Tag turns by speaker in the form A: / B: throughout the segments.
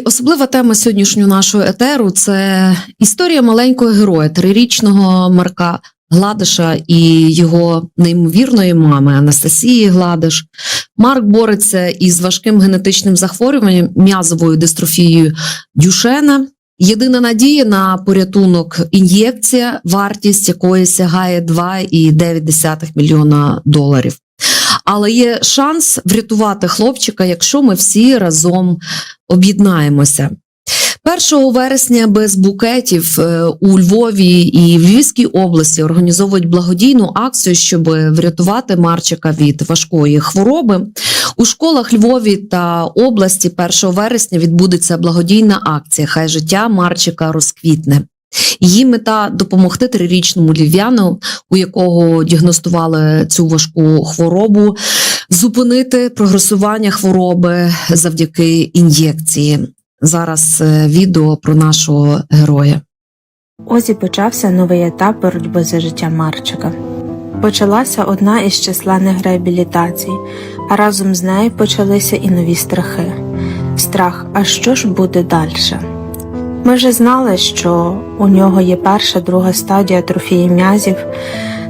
A: особлива тема сьогоднішнього нашого етеру це історія маленького героя, трирічного Марка Гладиша і його неймовірної мами Анастасії Гладиш. Марк бореться із важким генетичним захворюванням м'язовою дистрофією Дюшена. Єдина надія на порятунок ін'єкція, вартість якої сягає 2,9 мільйона доларів. Але є шанс врятувати хлопчика, якщо ми всі разом об'єднаємося. 1 вересня без букетів е, у Львові і в Львівській області організовують благодійну акцію, щоб врятувати Марчика від важкої хвороби. У школах Львові та області 1 вересня відбудеться благодійна акція Хай життя Марчика розквітне. Її мета допомогти трирічному львів'яну, у якого діагностували цю важку хворобу, зупинити прогресування хвороби завдяки ін'єкції. Зараз е, відео про нашого героя.
B: Ось і почався новий етап боротьби за життя Марчика. Почалася одна із численних реабілітацій, а разом з нею почалися і нові страхи. Страх, а що ж буде далі? Ми вже знали, що у нього є перша, друга стадія атрофії м'язів.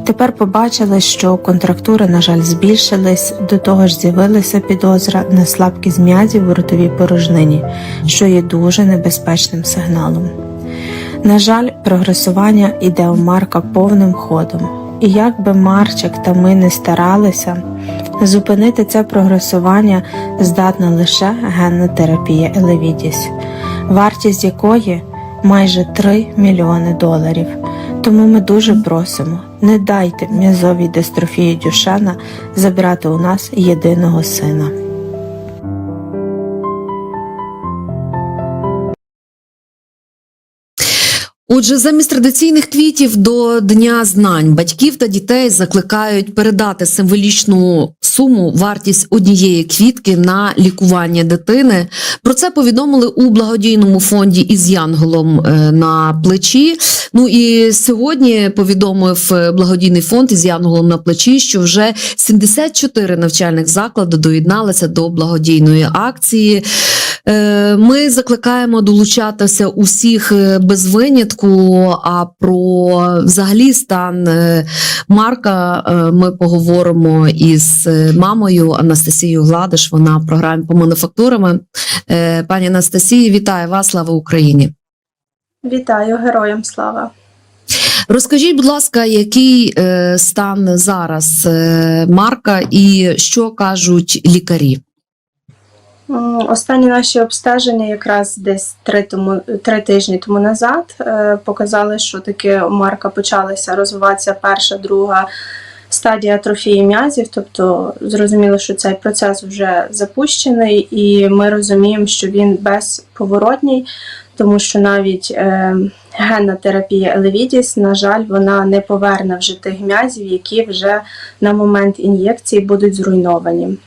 B: Тепер побачили, що контрактури, на жаль, збільшились, до того ж з'явилася підозра на слабкість м'язів у ротовій порожнині, що є дуже небезпечним сигналом. На жаль, прогресування іде у Марка повним ходом, і як би Марчик та ми не старалися, зупинити це прогресування здатна лише генна терапія Елевідіс, вартість якої майже 3 мільйони доларів. Тому ми дуже просимо, не дайте м'язовій дистрофії Дюшена забрати у нас єдиного сина.
A: Отже, замість традиційних квітів до Дня знань батьків та дітей закликають передати символічну суму вартість однієї квітки на лікування дитини. Про це повідомили у благодійному фонді із Янголом е, на плечі. Ну і сьогодні повідомив е, благодійний фонд із Янголом на плечі, що вже 74 навчальних заклади доєдналися до благодійної акції. Е, Ми закликаємо долучатися усіх е, без винятку. А про взагалі стан е, Марка ми поговоримо із мамою Анастасією Гладиш. Вона в програмі по мануфактурами. Пані Анастасії, вітаю вас! Слава Україні!
C: Вітаю героям слава.
A: Розкажіть, будь ласка, який стан зараз Марка і що кажуть лікарі?
C: Останні наші обстеження, якраз десь три, тому, три тижні тому назад, е, показали, що таки Марка почалася розвиватися перша, друга стадія атрофії м'язів. Тобто зрозуміло, що цей процес вже запущений, і ми розуміємо, що він безповоротній, тому що навіть е, генна терапія Елевідіс, на жаль, вона не поверне вже тих м'язів, які вже на момент ін'єкції будуть зруйновані.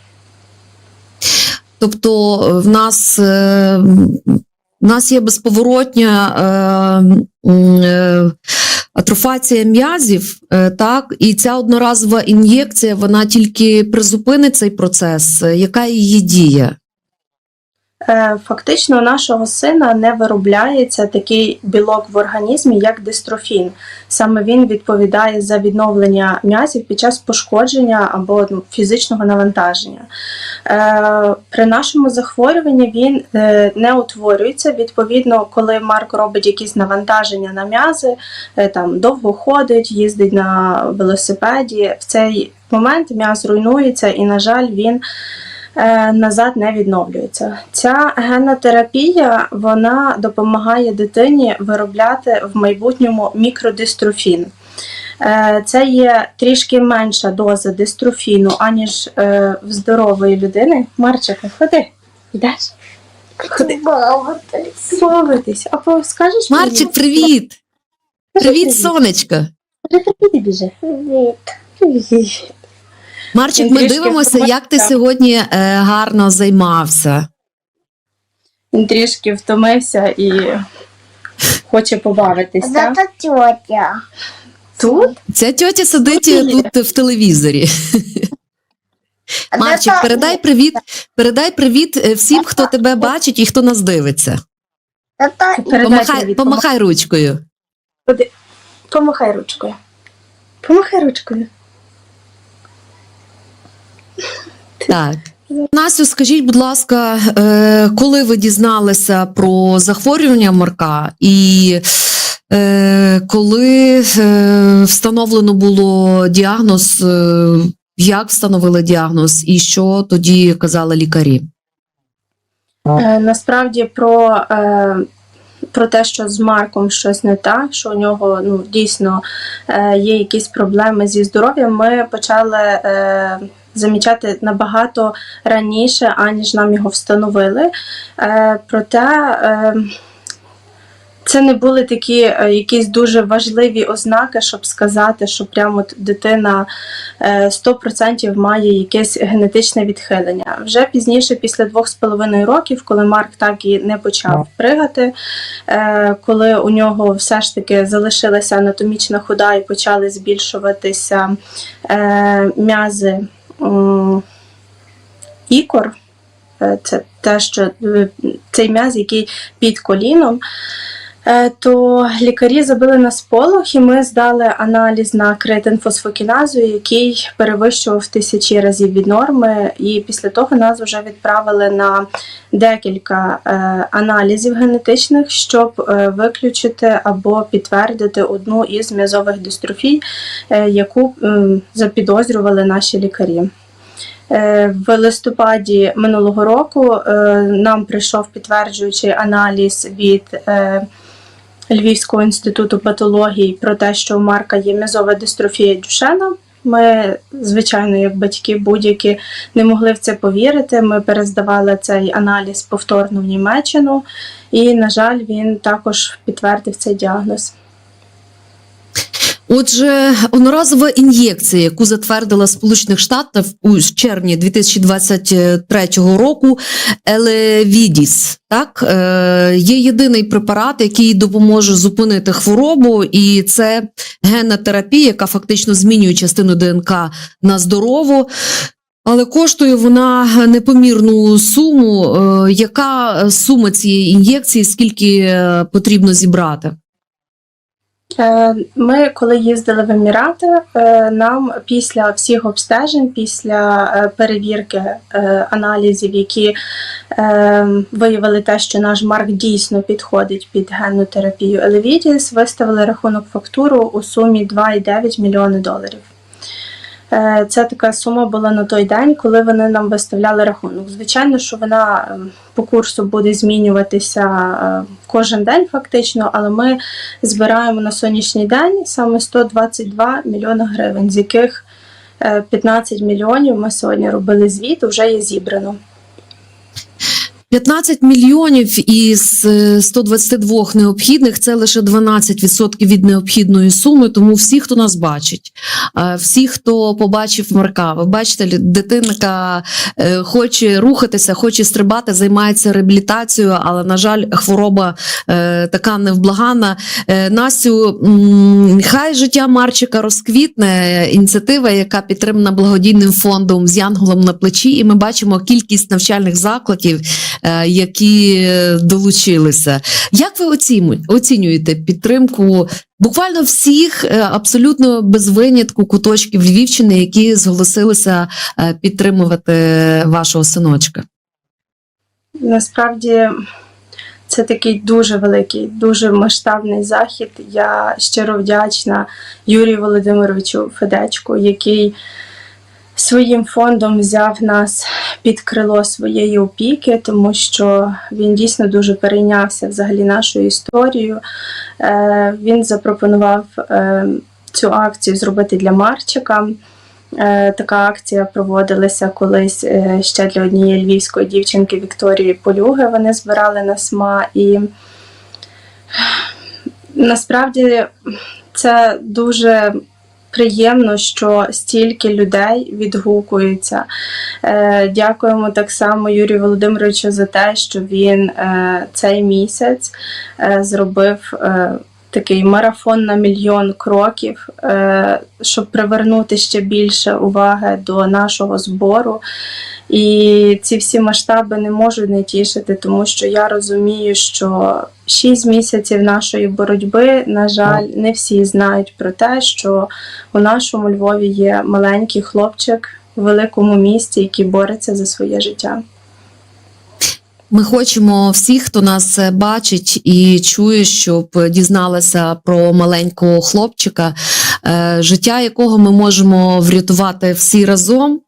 A: Тобто, е, в нас, е, в нас є безповоротня е, атрофація м'язів, так, і ця одноразова ін'єкція вона тільки призупинить цей процес. Яка її дія?
C: Е, Фактично, у нашого сина не виробляється такий білок в організмі, як дистрофін. Саме він відповідає за відновлення м'язів під час пошкодження або ну, фізичного навантаження. Е, При нашому захворюванні він е, не утворюється. Відповідно, коли Марк робить якісь навантаження на м'язи, там довго ходить, їздить на велосипеді. В цей момент м'яз руйнується, і, на жаль, він назад не відновлюється. Ця генна терапія вона допомагає дитині виробляти в майбутньому мікродистрофін. Е, Це є трішки менша доза дистрофіну, аніж е, в здорової людини. Марчика, ходи, йдеш? Ходи. Бавитись. А по- скажеш мені?
A: Марчик, привіт! Привіт, сонечко!
C: Іди біжи. Привіт.
A: Марчик, ми дивимося, як ти сьогодні е, гарно займався.
C: Він трішки втомився і хоче побавитись. так?
D: Это тетя.
C: Тут?
A: Ця тьотя сидить
C: Привіт.
A: тут в телевізорі. Марчик, передай привіт, передай привіт е, всім, хто тебе бачить і хто нас дивиться. Помахай, помахай ручкою.
C: Помахай ручкою. Помахай ручкою.
A: Так. Настю, скажіть, будь ласка, е, коли ви дізналися про захворювання Марка, і е, коли е, встановлено було діагноз, як встановили діагноз, і що тоді казали лікарі?
C: Насправді про, про те, що з Марком щось не так, що у нього ну, дійсно є якісь проблеми зі здоров'ям, ми почали замічати набагато раніше, аніж нам його встановили. Е, проте е, це не були такі е, якісь дуже важливі ознаки, щоб сказати, що прямо дитина е, 100% має якесь генетичне відхилення. Вже пізніше, після двох з половиною років, коли Марк так і не почав пригати, коли у нього все ж таки залишилася анатомічна худа і почали збільшуватися м'язи ікор. е, Це те, що е, цей м'яз, який під коліном, то лікарі забили на сполох, і ми здали аналіз на креатинфосфокіназу, який перевищував тисячі разів від норми. І після того нас вже відправили на декілька е, аналізів генетичних, щоб е, виключити або підтвердити одну із м'язових дистрофій, е, яку е, запідозрювали наші лікарі. Е, В листопаді минулого року е, нам прийшов підтверджуючий аналіз від е, Львівського інституту патології про те, що у Марка є м'язова дистрофія Дюшена. Ми, звичайно, як батьки будь-які не могли в це повірити. Ми перездавали цей аналіз повторно в Німеччину, і, на жаль, він також підтвердив цей діагноз.
A: Отже, одноразова ін'єкція, яку затвердила Сполучених Штатів у червні 2023 року, Елевідіс, так е, є єдиний препарат, який допоможе зупинити хворобу, і це генна терапія, яка фактично змінює частину ДНК на здорову. Але коштує вона непомірну суму. Е, Яка сума цієї ін'єкції, скільки е, потрібно зібрати?
C: Е, Ми, коли їздили в Емірати, е, нам після всіх обстежень, після е, перевірки аналізів, які виявили те, що наш марк дійсно підходить під генну терапію Елевідіс, виставили рахунок фактуру у сумі 2,9 мільйони доларів. Е, Це така сума була на той день, коли вони нам виставляли рахунок. Звичайно, що вона ем, по курсу буде змінюватися е, кожен день, фактично, але ми збираємо на сонячний день саме 122 мільйони гривень, з яких е, 15 мільйонів ми сьогодні робили звіт, вже є зібрано.
A: 15 мільйонів із е, 122 необхідних це лише 12% від необхідної суми. Тому всі, хто нас бачить, е, всі, хто побачив Марка, ви бачите, дитинка е, хоче рухатися, хоче стрибати, займається реабілітацією, але на жаль, хвороба е, така невблагана. Е, Настю, хай життя Марчика розквітне. Ініціатива, яка підтримана благодійним фондом з Янголом на плечі, і ми бачимо кількість навчальних закладів е, які долучилися. Як ви оцінюєте підтримку буквально всіх е, абсолютно без винятку куточків Львівщини, які зголосилися е, підтримувати вашого синочка?
C: Насправді це такий дуже великий, дуже масштабний захід. Я щиро вдячна Юрію Володимировичу Федечку, який своїм фондом взяв нас під крило своєї опіки, тому що він дійсно дуже перейнявся взагалі нашою історією. Е, Він запропонував е, цю акцію зробити для Марчика. Е, Така акція проводилася колись ще для однієї львівської дівчинки Вікторії Полюги. Вони збирали на СМА. І насправді це дуже приємно, що стільки людей відгукуються. Е, Дякуємо так само Юрію Володимировичу за те, що він е, цей місяць е, зробив. Такий марафон на мільйон кроків, е, щоб привернути ще більше уваги до нашого збору. І ці всі масштаби не можуть не тішити, тому що я розумію, що 6 місяців нашої боротьби, на жаль, не всі знають про те, що у нашому Львові є маленький хлопчик в великому місті, який бореться за своє життя.
A: Ми хочемо всіх, хто нас е, бачить і чує, щоб дізналися про маленького хлопчика, е, життя якого ми можемо врятувати всі разом.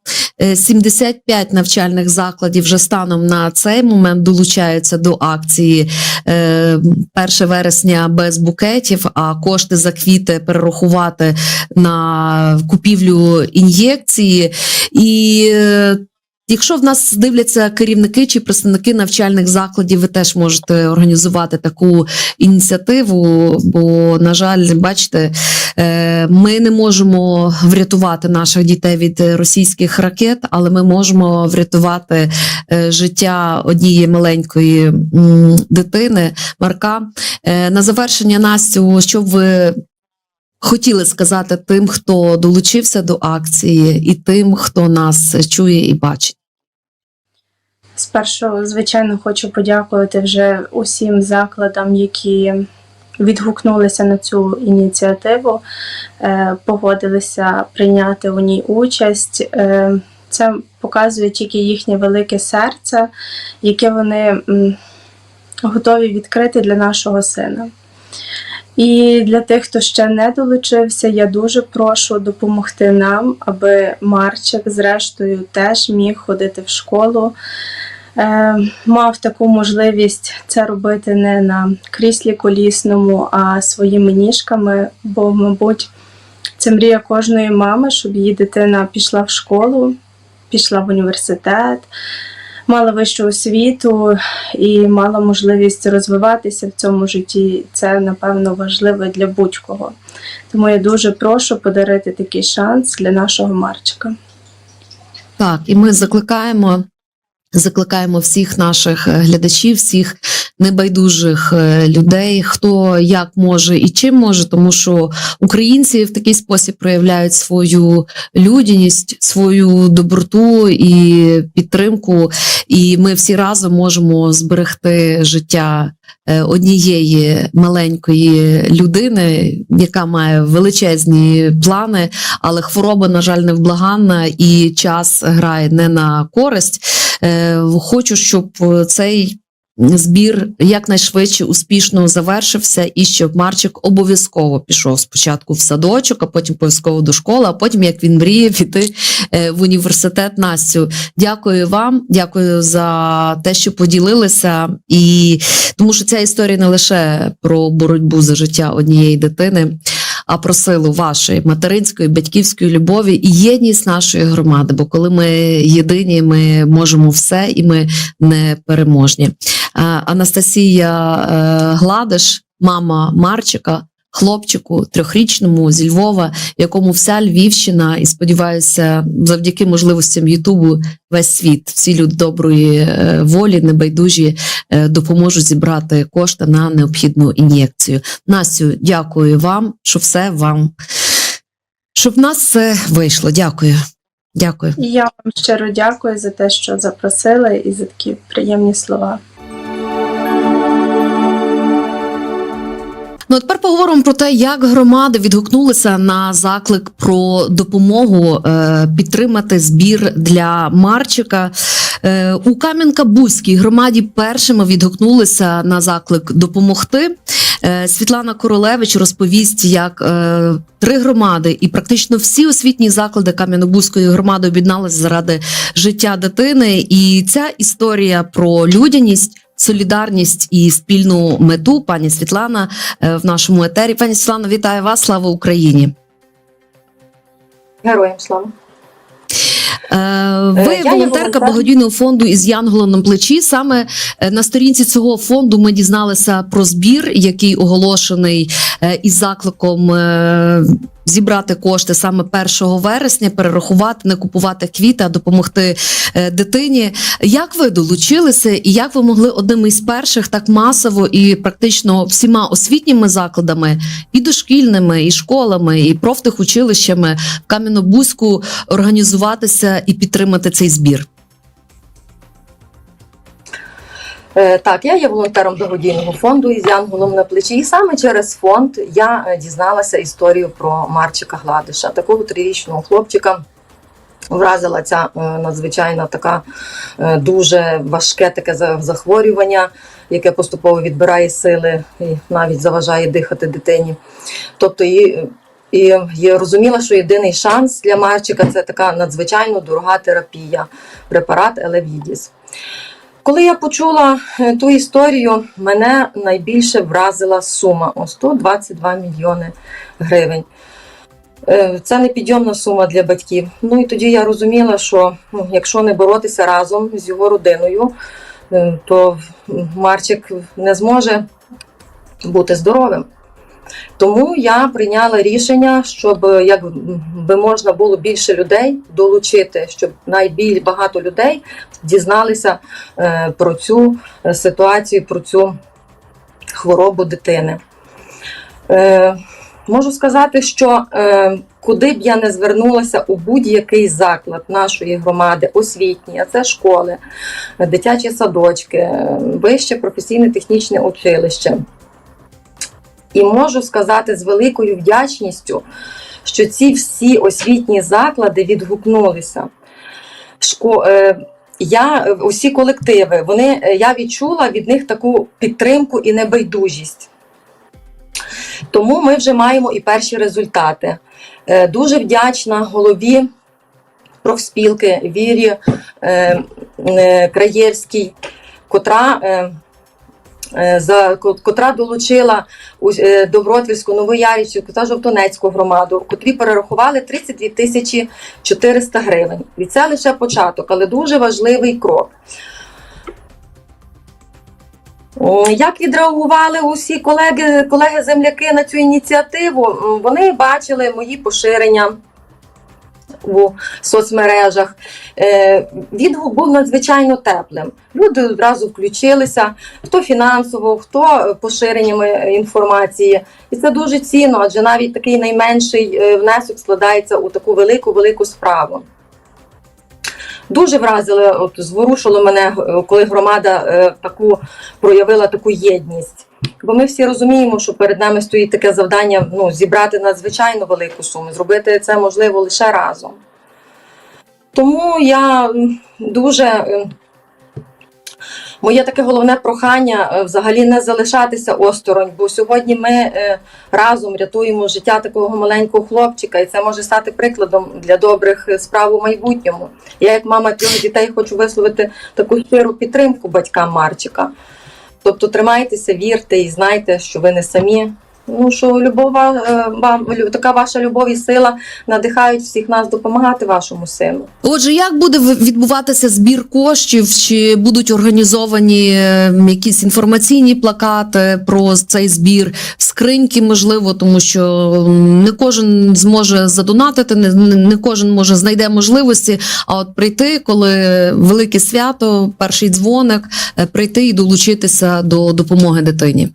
A: Е, 75 навчальних закладів вже станом на цей момент долучаються до акції е, 1 вересня без букетів, а кошти за квіти перерахувати на купівлю ін'єкції. І е, Якщо в нас дивляться керівники чи представники навчальних закладів, ви теж можете організувати таку ініціативу. Бо, на жаль, бачите, е, ми не можемо врятувати наших дітей від російських ракет, але ми можемо врятувати е, життя однієї маленької дитини. Марка Е, на завершення Настю, що ви хотіли сказати тим, хто долучився до акції, і тим, хто нас чує і бачить.
C: Спершу, звичайно, хочу подякувати вже усім закладам, які відгукнулися на цю ініціативу, е, погодилися прийняти у ній участь. Е, Це показує тільки їхнє велике серце, яке вони готові відкрити для нашого сина. І для тих, хто ще не долучився, я дуже прошу допомогти нам, аби Марчик, зрештою, теж міг ходити в школу. Е, мав таку можливість це робити не на кріслі колісному, а своїми ніжками, бо, мабуть, це мрія кожної мами, щоб її дитина пішла в школу, пішла в університет, мала вищу освіту і мала можливість розвиватися в цьому житті. Це, напевно, важливо для будь-кого. Тому я дуже прошу подарити такий шанс для нашого Марчика.
A: Так, і ми закликаємо, закликаємо всіх наших е, глядачів, всіх небайдужих е, людей, хто як може і чим може, тому що українці в такий спосіб проявляють свою людяність, свою доброту і підтримку. І ми всі разом можемо зберегти життя е, однієї маленької людини, яка має величезні плани, але хвороба, на жаль, невблаганна, і час грає не на користь. Е, Хочу, щоб цей збір якнайшвидше успішно завершився, і щоб Марчик обов'язково пішов спочатку в садочок, а потім обов'язково до школи, а потім, як він мріє, піти е, в університет Настю. Дякую вам, дякую за те, що поділилися. І тому що ця історія не лише про боротьбу за життя однієї дитини. А про силу вашої материнської батьківської любові і єдність нашої громади. Бо коли ми єдині, ми можемо все і ми не переможні. Анастасія е, Гладиш, мама Марчика, хлопчику трьохрічному зі Львова, якому вся Львівщина, і сподіваюся, завдяки можливостям Ютубу весь світ, всі люди доброї е, волі, небайдужі е, допоможуть зібрати кошти на необхідну ін'єкцію. Настю, дякую вам, що все вам, щоб в нас все вийшло. Дякую. Дякую.
C: Я вам щиро дякую за те, що запросили, і за такі приємні слова.
A: Ну, тепер поговоримо про те, як громади відгукнулися на заклик про допомогу е, підтримати збір для Марчика. Е, у Кам'янка-Бузькій громаді першими відгукнулися на заклик допомогти. Е, Світлана Королевич розповість, як е, три громади і практично всі освітні заклади Кам'яно-Бузької громади об'єдналися заради життя дитини. І ця історія про людяність. Солідарність і спільну мету, пані Світлана, е, в нашому етері. Пані Світлана, вітаю вас! Слава Україні!
D: Героям слава.
A: Е, Ви
D: Е, я
A: волонтерка благодійного фонду із Янголом на плечі. Саме на сторінці цього фонду ми дізналися про збір, який оголошений із закликом. Зібрати кошти саме 1 вересня, перерахувати, не купувати квіти, а допомогти е, дитині. Як ви долучилися, і як ви могли одним із перших так масово і практично всіма освітніми закладами, і дошкільними, і школами, і профтехучилищами в Кам'янобузьку організуватися і підтримати цей збір?
D: Так, я є волонтером благодійного фонду із Янголом на плечі. І саме через фонд я е, дізналася історію про Марчика Гладиша, такого трирічного хлопчика. Вразила ця е, надзвичайно така е, дуже важке таке захворювання, яке поступово відбирає сили і навіть заважає дихати дитині. Тобто і, і я розуміла, що єдиний шанс для Марчика це така надзвичайно дорога терапія, препарат Елевідіс. Коли я почула е, ту історію, мене найбільше вразила сума о 122 мільйони гривень. Е, Це непідйомна сума для батьків. Ну і тоді я розуміла, що ну, якщо не боротися разом з його родиною, е, то Марчик не зможе бути здоровим. Тому я прийняла рішення, щоб як би можна було більше людей долучити, щоб найбільш багато людей дізналися е, про цю е, ситуацію, про цю хворобу дитини. Е, Можу сказати, що е, куди б я не звернулася у будь-який заклад нашої громади, освітній, а це школи, дитячі садочки, вище професійне технічне училище. І можу сказати з великою вдячністю, що ці всі освітні заклади відгукнулися. Шко, е, я, усі колективи, вони, е, я відчула від них таку підтримку і небайдужість. Тому ми вже маємо і перші результати. Е, Дуже вдячна голові профспілки Вірі Краєвській, котра, за, котра долучила е, Добротвільську, Новоярівську та Жовтонецьку громаду, котрі перерахували 32 тисячі 400 гривень. І це лише початок, але дуже важливий крок. Як відреагували усі колеги, колеги-земляки на цю ініціативу? Вони бачили мої поширення у соцмережах. Е, Відгук був надзвичайно теплим. Люди одразу включилися, хто фінансово, хто е, поширеннями інформації. І це дуже цінно, адже навіть такий найменший е, внесок складається у таку велику велику справу. Дуже вразили, от зворушило мене, коли громада таку проявила таку єдність. Бо ми всі розуміємо, що перед нами стоїть таке завдання ну, зібрати надзвичайно велику суму, зробити це можливо лише разом. Тому я дуже. Моє таке головне прохання е, взагалі не залишатися осторонь, бо сьогодні ми е, разом рятуємо життя такого маленького хлопчика, і це може стати прикладом для добрих е, справ у майбутньому. Я, як мама трьох дітей, хочу висловити таку щиру підтримку батькам Марчика. Тобто тримайтеся, вірте і знайте, що ви не самі. Ну що любов ва- е, вам така ваша любов і сила надихають всіх нас допомагати вашому сину.
A: Отже, як буде відбуватися збір коштів? Чи будуть організовані е, якісь інформаційні плакати про цей збір, скриньки, можливо, тому що не кожен зможе задонатити, не кожен може знайде можливості. А от прийти, коли велике свято, перший дзвоник, е, прийти і долучитися до допомоги дитині.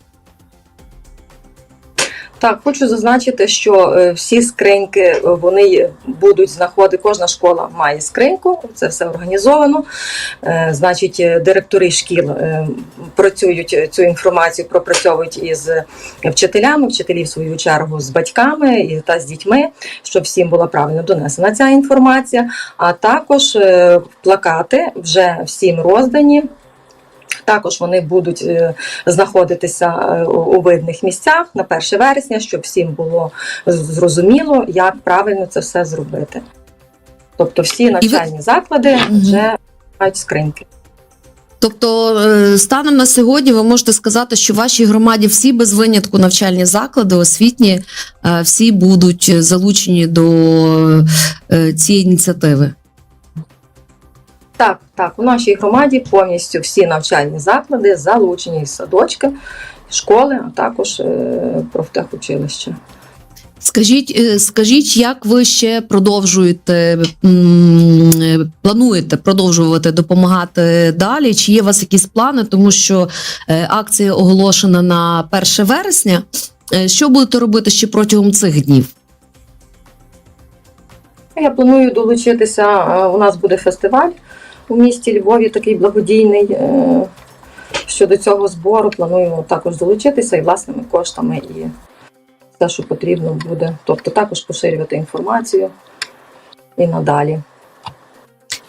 D: Так, хочу зазначити, що е, всі скриньки е, вони будуть знаходити. Кожна школа має скриньку, це все організовано. Е, Значить, директори шкіл працюють цю інформацію, пропрацьовують із вчителями, вчителі в свою чергу з батьками і та з дітьми, щоб всім була правильно донесена ця інформація. А також плакати вже всім роздані. Також вони будуть е, знаходитися е, у видних місцях на 1 вересня, щоб всім було зрозуміло, як правильно це все зробити. Тобто всі навчальні заклади вже мають скриньки.
A: Тобто, е, станом на сьогодні, ви можете сказати, що в вашій громаді всі без винятку навчальні заклади, освітні, всі будуть залучені до цієї ініціативи.
D: Так, у нашій громаді повністю всі навчальні заклади залучені і садочки, школи, а також е, профтехучилища.
A: Скажіть, е, скажіть, як ви ще продовжуєте е, плануєте продовжувати допомагати далі? Чи є у вас якісь плани? Тому що акція оголошена на 1 вересня. Що будете робити ще протягом цих днів?
D: Я планую долучитися. У нас буде фестиваль у місті Львові, такий благодійний. е, Щодо цього збору плануємо також долучитися і власними коштами, і все, що потрібно буде. Тобто також поширювати інформацію і надалі.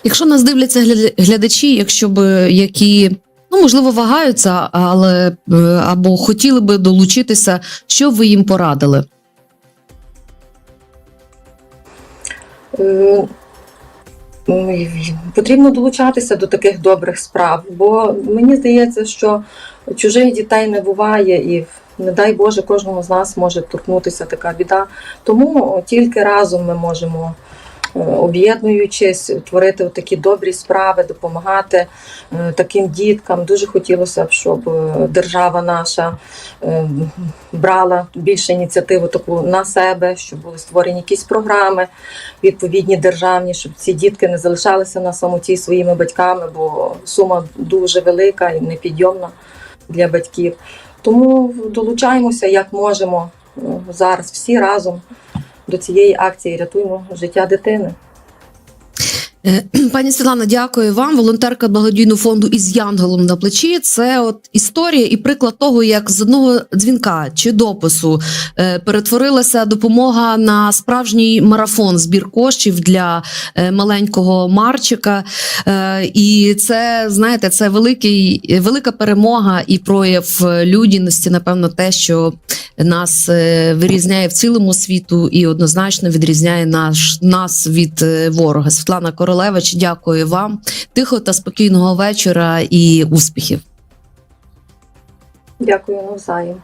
A: Якщо нас дивляться глядачі, якщо б які ну можливо вагаються, але е, або хотіли би долучитися, що ви їм порадили?
D: Потрібно долучатися до таких добрих справ, бо мені здається, що чужих дітей не буває, і не дай Боже, кожному з нас може торкнутися така біда. Тому тільки разом ми можемо, об'єднуючись, творити такі добрі справи, допомагати е, таким діткам. Дуже хотілося б, щоб е, держава наша е, брала більше ініціативу таку на себе, щоб були створені якісь програми відповідні державні, щоб ці дітки не залишалися на самоті своїми батьками, бо сума дуже велика і непідйомна для батьків. Тому долучаємося як можемо е, зараз всі разом до цієї акції рятуємо життя дитини.
A: Е, Пані Світлана, дякую вам. Волонтерка благодійного фонду із Янголом на плечі. Це от історія і приклад того, як з одного дзвінка чи допису е, перетворилася допомога на справжній марафон збір коштів для е, маленького Марчика. І це знаєте, це великий, велика перемога і прояв людяності. Напевно, те, що нас вирізняє в цілому світу і однозначно відрізняє наш нас від ворога. Світлана Королевич, дякую вам. Тихо та спокійного вечора і успіхів.
D: Дякую навзаєм.